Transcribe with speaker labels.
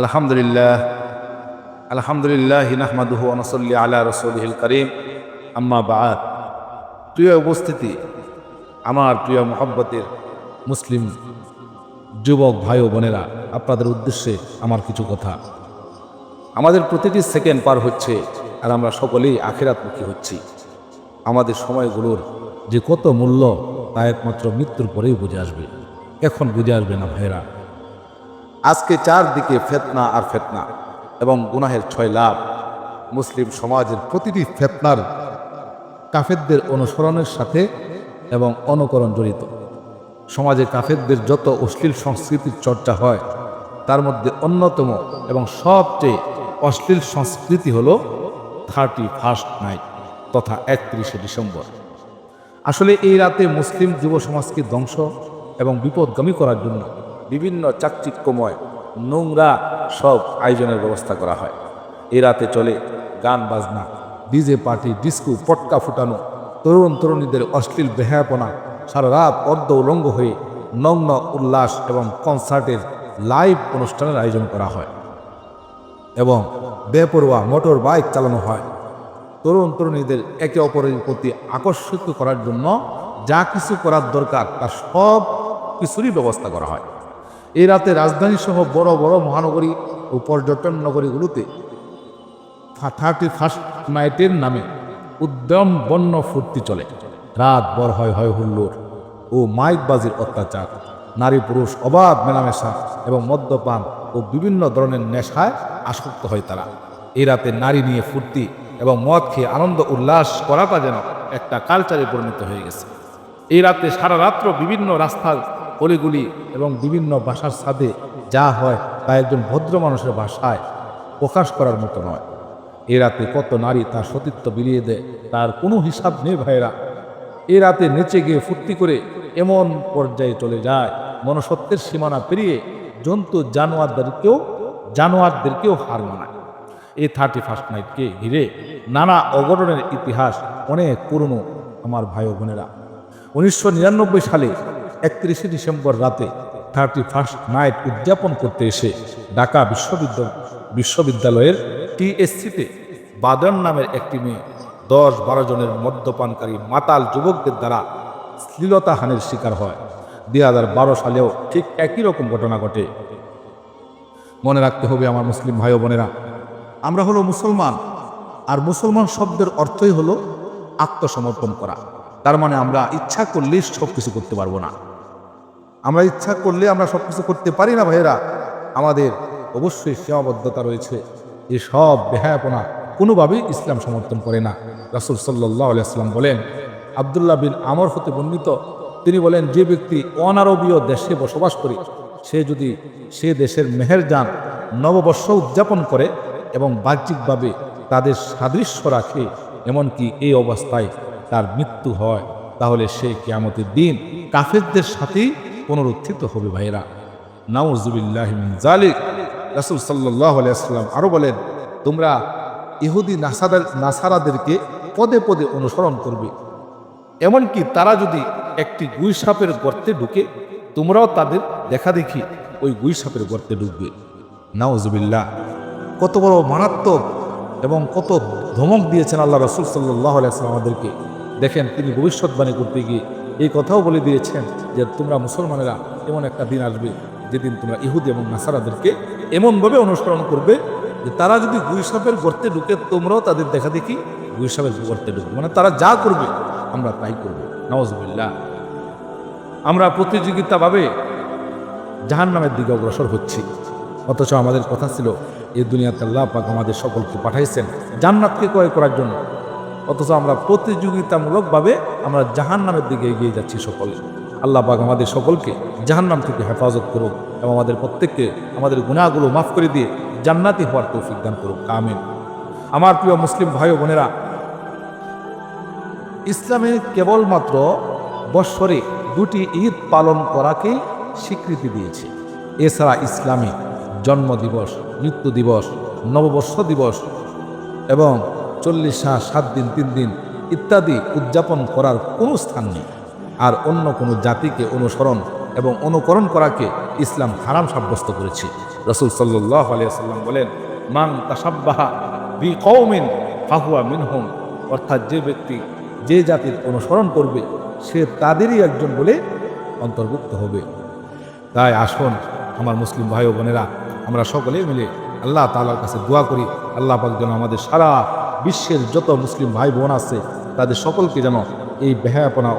Speaker 1: আলহামদুলিল্লাহ আলহামদুলিল্লাহ নাহমাদুহু আনসল্লি আলা রসুলহিল করিম। আম্মা বাদ। প্রিয় উপস্থিতি, আমার প্রিয় মোহাব্বতের মুসলিম যুবক ভাই ও বোনেরা, আপনাদের উদ্দেশ্যে আমার কিছু কথা। আমাদের প্রতিটি সেকেন্ড পার হচ্ছে আর আমরা সকলেই আখেরাতমুখী হচ্ছি। আমাদের সময়গুলোর যে কত মূল্য তা একমাত্র মৃত্যুর পরেই বুঝে আসবে। এখন বুঝে আসবে না ভাইরা আজকে চারদিকে ফেতনা আর ফেতনা এবং গুনাহের ছয় লাভ। মুসলিম সমাজের প্রতিটি ফেতনার কাফেরদের অনুসরণের সাথে এবং অনুকরণ জড়িত। সমাজে কাফেরদের যত অশ্লীল সংস্কৃতির চর্চা হয়, তার মধ্যে অন্যতম এবং সবচেয়ে অশ্লীল সংস্কৃতি হল থার্টি ফার্স্ট নাইট তথা একত্রিশে ডিসেম্বর। আসলে এই রাতে মুসলিম যুব সমাজকে ধ্বংস এবং বিপদগামী করার জন্য বিভিন্ন চাকচিক্যময় নোংরা সব আয়োজনের ব্যবস্থা করা হয়। এ রাতে চলে গান বাজনা, ডিজে পার্টি, ডিস্কো, পটকা ফুটানো, তরুণ তরুণীদের অশ্লীল বেহায়াপনা, সারা রাত অর্ধ উলঙ্গ হয়ে নগ্ন উল্লাস এবং কনসার্টের লাইভ অনুষ্ঠানের আয়োজন করা হয় এবং বেপরোয়া মোটর বাইক চালানো হয়। তরুণ তরুণীদের একে অপরের প্রতি আকর্ষিত করার জন্য যা কিছু করার দরকার, তার সব কিছুরই ব্যবস্থা করা হয়। এই রাতে রাজধানী সহ বড় বড় মহানগরী ও পর্যটন নগরীগুলোতে থার্টি ফার্স্ট নাইটের নামে উদ্যম বন্য ফুর্তি চলে। রাত বর হয় হয় হুল্লোড় ও মাইকবাজির অত্যাচার। নারী পুরুষ অবাধ মেলামেশা এবং মদ্যপান ও বিভিন্ন ধরনের নেশায় আসক্ত হয় তারা। এই রাতে নারী নিয়ে ফুর্তি এবং মদ খেয়ে আনন্দ উল্লাস করাটা যেন একটা কালচারে পরিণত হয়ে গেছে। এই রাতে সারা রাত্র বিভিন্ন রাস্তার অলিগুলি এবং বিভিন্ন ভাষার ছাদে যা হয় তা একজন ভদ্র মানুষের ভাষায় প্রকাশ করার মতো নয়। এ রাতে কত নারী তার সতীত্ব বিলিয়ে দেয়, তার কোনো হিসাব নেই ভাইরা এ রাতে নেচে গিয়ে ফুর্তি করে এমন পর্যায়ে চলে যায় মনসত্বের সীমানা পেরিয়ে জন্তু জানোয়ারদেরকেও জানোয়ারদেরকেও হার মানায়। এই থার্টি ফার্স্ট নাইটকে ঘিরে নানা অঘটনের ইতিহাস অনেক পুরনো, আমার ভাই বোনেরা। উনিশশো নিরানব্বই সালে একত্রিশে ডিসেম্বর রাতে থার্টি ফার্স্ট নাইট উদযাপন করতে এসে ঢাকা বিশ্ববিদ্যালয় বিশ্ববিদ্যালয়ের টিএসসিতে বাদন নামের একটি মেয়ে দশ বারো জনের মদ্যপানকারী মাতাল যুবকদের দ্বারা শ্লীলতাহানির শিকার হয়। দুই হাজার বারো সালেও ঠিক একই রকম ঘটনা ঘটে। মনে রাখতে হবে আমার মুসলিম ভাই বোনেরা, আমরা হলো মুসলমান, আর মুসলমান শব্দের অর্থই হলো আত্মসমর্পণ করা। তার মানে আমরা ইচ্ছা করলেই সব কিছু করতে পারব না। আমরা ইচ্ছা করলে আমরা সব কিছু করতে পারি না ভাইয়েরা। আমাদের অবশ্যই সীমাবদ্ধতা রয়েছে। এই সব বেহায়াপনা কোনোভাবেই ইসলাম সমর্থন করে না। রাসুল সাল্লাহ আলিয়াল্লাম বলেন, আবদুল্লাহ বিন আমর হতে বর্ণিত, তিনি বলেন, যে ব্যক্তি অনারবীয় দেশে বসবাস করে, সে যদি সে দেশের মেহেরজান নববর্ষ উদযাপন করে এবং বাহ্যিকভাবে তাদের সাদৃশ্য রাখে, এমনকি এই অবস্থায় তার মৃত্যু হয়, তাহলে সে কেয়ামতের দিন কাফেরদের সাথেই পুনরুত্থিত হবে ভাইরা নাউজুবিল্লাহ জালিক রাসুল সাল্লাহ আলিয়াল্লাম আরও বলেন, তোমরা ইহুদি নাসাদার, নাসারাদেরকে পদে পদে অনুসরণ করবে। এমনকি তারা যদি একটি গুই সাপের গর্তে ঢুকে, তোমরাও তাদের দেখা দেখি ওই গুই সাপের গর্তে ঢুকবে। নাউজুবিল্লাহ। কত বড় মারাত্মক এবং কত ধমক দিয়েছেন আল্লাহ রসুল সাল্লাহ আলাইসলাম আমাদেরকে। দেখেন, তিনি ভবিষ্যৎবাণী করতে গিয়ে এই কথাও বলে দিয়েছেন যে তোমরা মুসলমানেরা এমন একটা দিন আসবে যেদিন তোমরা ইহুদি এবং নাসারাদেরকে এমনভাবে অনুসরণ করবে যে তারা যদি গুইসাপের গর্তে ঢুকে, তোমরাও তাদের দেখা দেখি গুইসাপের গর্তে ঢুকবে। মানে তারা যা করবে, আমরা তাই করব। নওয়াজবিল্লা আমরা প্রতিযোগিতাভাবে জাহান নামের দিকে অগ্রসর হচ্ছি। অথচ আমাদের কথা ছিল এই দুনিয়াতে আল্লাহ পাক আমাদের সকলকে পাঠাইছেন। জান্নাতকে ক্রয় করার জন্য। অথচ আমরা প্রতিযোগিতামূলকভাবে আমরা জাহান নামের দিকে এগিয়ে যাচ্ছি সকলে। আল্লাহ পাক আমাদের সকলকে জাহান নাম থেকে হেফাজত করুক এবং আমাদের প্রত্যেককে আমাদের গুণাগুলো মাফ করে দিয়ে জান্নাতি হওয়ার তৌফিক দান করুক। কামেন আমার প্রিয় মুসলিম ভাই বোনেরা, ইসলামে কেবলমাত্র বৎসরে দুটি ঈদ পালন করাকে স্বীকৃতি দিয়েছে। এছাড়া ইসলামে জন্ম দিবস, মৃত্যু দিবস, নববর্ষ দিবস এবং চল্লিশ সাত দিন, তিন দিন ইত্যাদি উদযাপন করার কোনো স্থান নেই। আর অন্য কোনো জাতিকে অনুসরণ এবং অনুকরণ করাকে ইসলাম হারাম সাব্যস্ত করেছে। রসুল সাল্লাহ আলিয়াল্লাম বলেন মাং তাসাব্বাহা বি কৌমিন ফাহুয়া মিনহুম। অর্থাৎ যে ব্যক্তি যে জাতির অনুসরণ করবে, সে তাদেরই একজন বলে অন্তর্ভুক্ত হবে। তাই আসুন, আমার মুসলিম ভাই বোনেরা, আমরা সকলে মিলে আল্লাহ তাআলার কাছে দোয়া করি, আল্লাহ পাক যেন আমাদের সারা বিশ্বের যত মুসলিম ভাই বোন আছে, তাদের সকলকে যেন এই বেহায়াপনা